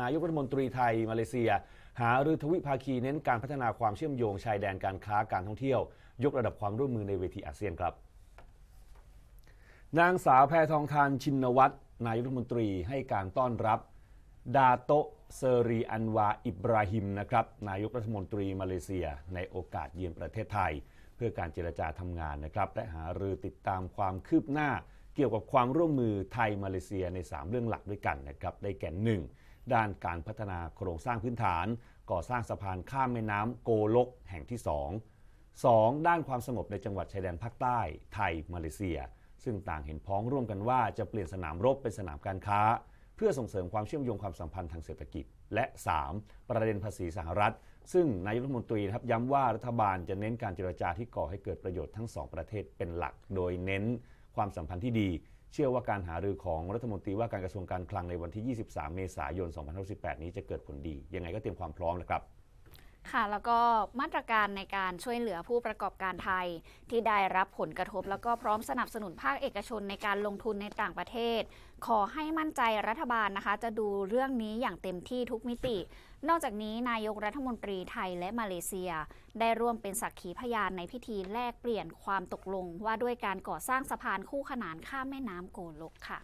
นายกรัฐมนตรีไทยมาเลเซีย หารือทวิภาคีเน้นการพัฒนาความเชื่อมโยงชายแดนการค้าการท่องเที่ยว ยกระดับความร่วมมือในเวทีอาเซียนครับ นางสาวแพทองทานชินวัตรนายกรัฐมนตรีให้การต้อนรับ ดาโตเซรีอันวาอิบราฮิมนะครับนายกรัฐมนตรีมาเลเซีย ในโอกาสเยือนประเทศไทย เพื่อการเจรจาทำงานนะครับและหารือติดตามความคืบหน้าเกี่ยวกับความร่วมมือไทยมาเลเซียใน 3 เรื่องหลักด้วยกันนะครับ ได้แก่หนึ่ง ด้านการพัฒนาโครงสร้างพื้นฐาน ก่อสร้างสะพานข้ามแม่น้ำโกลกแห่งที่ 2 2. ด้านความสงบในจังหวัดชายแดนภาคใต้ ไทย มาเลเซีย ซึ่งต่างเห็นพ้องร่วมกันว่าจะเปลี่ยนสนามรบเป็นสนามการค้า เพื่อส่งเสริมความเชื่อมโยงความสัมพันธ์ทางเศรษฐกิจ และ 3. ประเด็นภาษีสหรัฐ ซึ่งนายรัฐมนตรีครับย้ำว่ารัฐบาลจะเน้นการเจรจาที่ก่อให้เกิดประโยชน์ทั้งสองประเทศเป็นหลัก โดยเน้นความสัมพันธ์ที่ดี เชื่อว่าการหารือของรัฐมนตรีว่าการกระทรวงการคลังในวันที่ 23 เมษายน 2568นี้จะเกิดผลดี ยังไงก็เตรียมความพร้อมแล้วครับ ค่ะ แล้วก็มาตรการในการช่วยเหลือผู้ประกอบการไทย ที่ได้รับผลกระทบ แล้วก็พร้อมสนับสนุนภาคเอกชนในการลงทุนในต่างประเทศ ขอให้มั่นใจรัฐบาลนะคะ จะดูเรื่องนี้อย่างเต็มที่ทุกมิติ นอกจากนี้นายกรัฐมนตรีไทยและมาเลเซีย ได้ร่วมเป็นสักขีพยานในพิธีแลกเปลี่ยนความตกลงว่าด้วยการก่อสร้างสะพานคู่ขนานข้ามแม่น้ำโกลกค่ะ